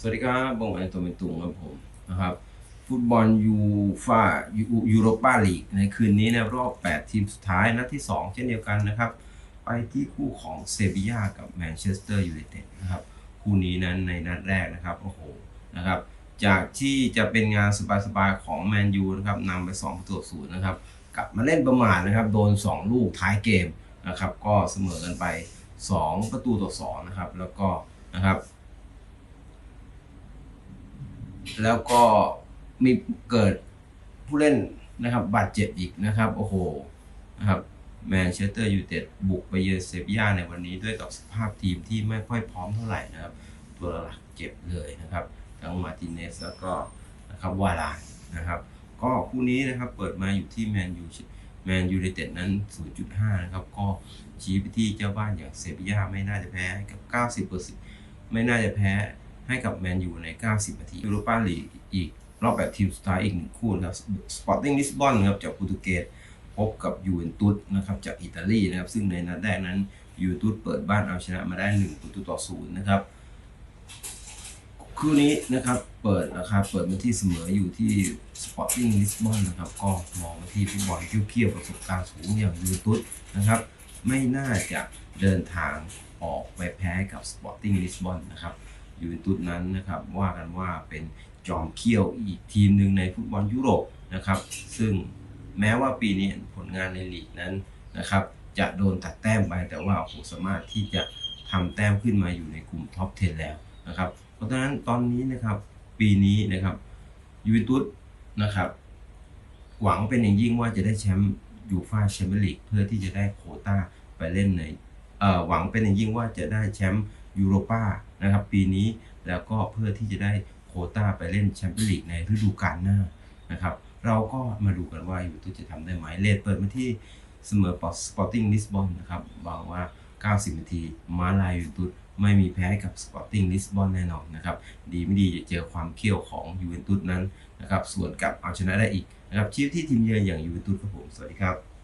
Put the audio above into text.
สวัสดีครับบงแอนโตเมนตุงครับผมนะครับ ฟุตบอลยูฟ่ายูโรปาลีกในคืนนี้ในรอบ 8 ทีมสุดท้ายนัดที่ 2 เช่นเดียวกันนะครับ ไปที่คู่ของเซบียากับแมนเชสเตอร์ยูไนเต็ดนะครับ คู่นี้นั้นในนัดแรกนะครับ โอ้โหนะครับ จากที่จะเป็นงานสบายๆของแมนยูนะครับนำไป2ประตูศูนย์นะครับกลับมาเล่นประมาทนะครับ โดน 2 ลูกท้ายเกมนะครับ ก็เสมอกันไป 2 ประตูต่อ2นะครับแล้วก็นะครับ แล้วก็มีเกิดผู้เล่นนะครับบาดเจ็บอีกนะครับโอ้โหนะครับแมนเชสเตอร์ยูไนเต็ดบุกไปเยือนเซบียาในวันนี้ด้วยกับสภาพทีมที่ไม่ค่อยพร้อมเท่าไหร่นะครับ ตัวหลักเจ็บเลยนะครับทั้งมาร์ตินเนสแล้วก็นะครับวาลานนะครับก็คู่นี้นะครับเปิดมาอยู่ที่แมนยูแมนยูไนเต็ดนั้น 0.5 นะครับ ก็ชี้ไปที่เจ้าบ้านอย่างเซบียาไม่น่าจะแพ้กับ 90%ไม่น่าจะแพ้ ให้กับแมนยูใน 90 นาทียูโรปาลีกอีก รอบแบบทีมสุดท้ายอีกหนึ่งคู่นะครับสปอร์ติ้งลิสบอนนะครับจากโปรตุเกสพบกับยูเวนตุสนะครับจากอิตาลีนะครับซึ่งในนัดแรกนั้นยูเวนตุสเปิดบ้านเอาชนะมาได้1ประตูต่อศูนย์นะครับคู่นี้นะครับเปิดราคาเปิดมาที่เสมออยู่ที่ Sporting Lisbon นนะครับก็มองมาที่ฟุตบอลเคี่ยวๆประสบการณ์สูงอย่างยูเวนตุสนะครับไม่น่าจะเดินทางออกไปแพ้กับ Sporting Lisbon นะครับ ยูเวนตุสนั้นนะครับว่ากันว่าเป็นจอมเขี้ยวอีกทีมหนึ่งในฟุตบอลยุโรปนะครับซึ่งแม้ว่าปีนี้ผลงานในลีกนั้นนะครับจะโดนตัดแต้มไปแต่ว่าโอ้โหสามารถที่จะทำแต้มขึ้นมาอยู่ในกลุ่มท็อป 10 แล้วนะครับเพราะฉะนั้นตอนนี้นะครับปีนี้นะครับยูเวนตุสนะครับหวังเป็นอย่างยิ่งว่าจะได้แชมป์ยูฟ่าแชมเปี้ยนลีกเพื่อที่จะได้โคต้าไปเล่นในเอ่อหวังเป็นอย่างยิ่งว่าจะได้แชมป์ ยูโรป้านะครับปีนี้แล้วก็เพื่อที่จะได้โคต้าไปเล่นแชมเปี้ยนลีกในฤดูกาลหน้านะครับเราก็มาดูกันว่ายูเวนตุสจะทำได้ไหมเลดเปิดมาที่เสมอปอสปอร์ติ้งลิสบอนนะครับบอกว่า 90 นาทีมาลายยูเวนตุสไม่มีแพ้กับสปอร์ติ้งลิสบอนแน่นอนนะครับดีไม่ดีจะเจอความเขี้ยวของยูเวนตุสนั้นนะครับส่วนกับเอาชนะได้อีกนะครับชี้ที่ทีมเยือนอย่างยูเวนตุสครับผมสวัสดีครับ